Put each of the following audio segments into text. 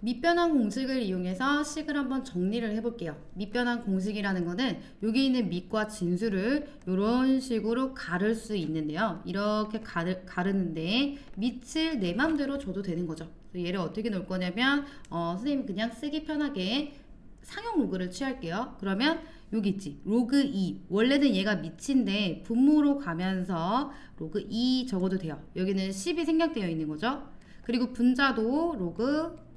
밑변환 공식을 이용해서 식을 한번 정리를 해볼게요. 밑변환 공식이라는 거는 여기 있는 밑과 진수를 이런 식으로 가를 수 있는데요. 이렇게 가르, 가르는데 밑을 내 맘대로 줘도 되는 거죠. 얘를 어떻게 놓을 거냐면 어, 선생님 그냥 쓰기 편하게 상형 로그를 취할게요. 그러면 여기 있지. 로그 2. 원래는 얘가 밑인데 분모로 가면서 로그 2 적어도 돼요. 여기는 10이 생략되어 있는 거죠. 그리고 분자도 로그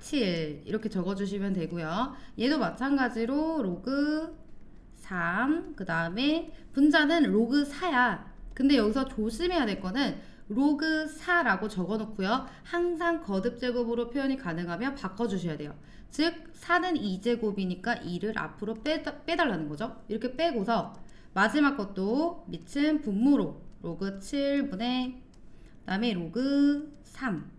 7 이렇게 적어주시면 되고요. 얘도 마찬가지로 로그 3, 그 다음에 분자는 로그 4야. 근데 여기서 조심해야 될 거는 로그 4라고 적어놓고요. 항상 거듭 제곱으로 표현이 가능하면 바꿔주셔야 돼요. 즉 4는 2제곱이니까 2를 앞으로 빼, 빼달라는 거죠. 이렇게 빼고서 마지막 것도 밑은 분모로 로그 7분의 그 다음에 로그 3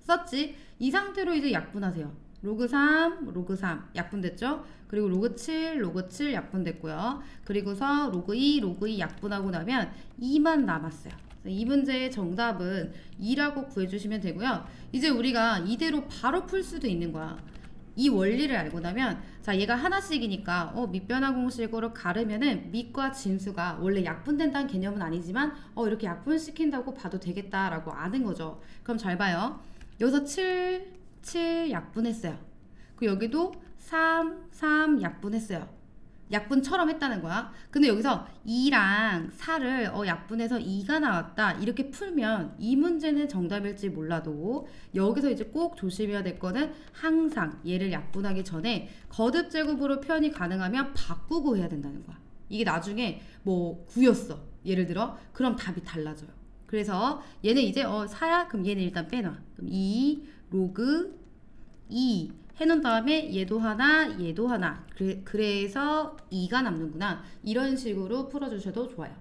썼지? 이 상태로 이제 약분하세요. 로그 3, 로그 3 약분됐죠? 그리고 로그 7, 로그 7 약분됐고요. 그리고서 로그 2, 로그 2 약분하고 나면 2만 남았어요. 이 문제의 정답은 2라고 구해주시면 되고요. 이제 우리가 이대로 바로 풀 수도 있는 거야. 이 원리를 알고 나면 자 얘가 하나씩이니까 어 밑변환 공식으로 가르면은 밑과 진수가 원래 약분된다는 개념은 아니지만 어 이렇게 약분시킨다고 봐도 되겠다라고 아는 거죠. 그럼 잘 봐요. 여기서 7, 7 약분했어요. 그 여기도 3, 3 약분했어요. 약분처럼 했다는 거야. 근데 여기서 2랑 4를 어 약분해서 2가 나왔다. 이렇게 풀면 이 문제는 정답일지 몰라도 여기서 이제 꼭 조심해야 될 거는 항상 얘를 약분하기 전에 거듭 제곱으로 표현이 가능하면 바꾸고 해야 된다는 거야. 이게 나중에 뭐 9였어. 예를 들어. 그럼 답이 달라져요. 그래서 얘는 이제 어 4야? 그럼 얘는 일단 빼놔. 그럼 2 로그 2 해놓은 다음에 얘도 하나, 얘도 하나. 그래, 그래서 2가 남는구나. 이런 식으로 풀어주셔도 좋아요.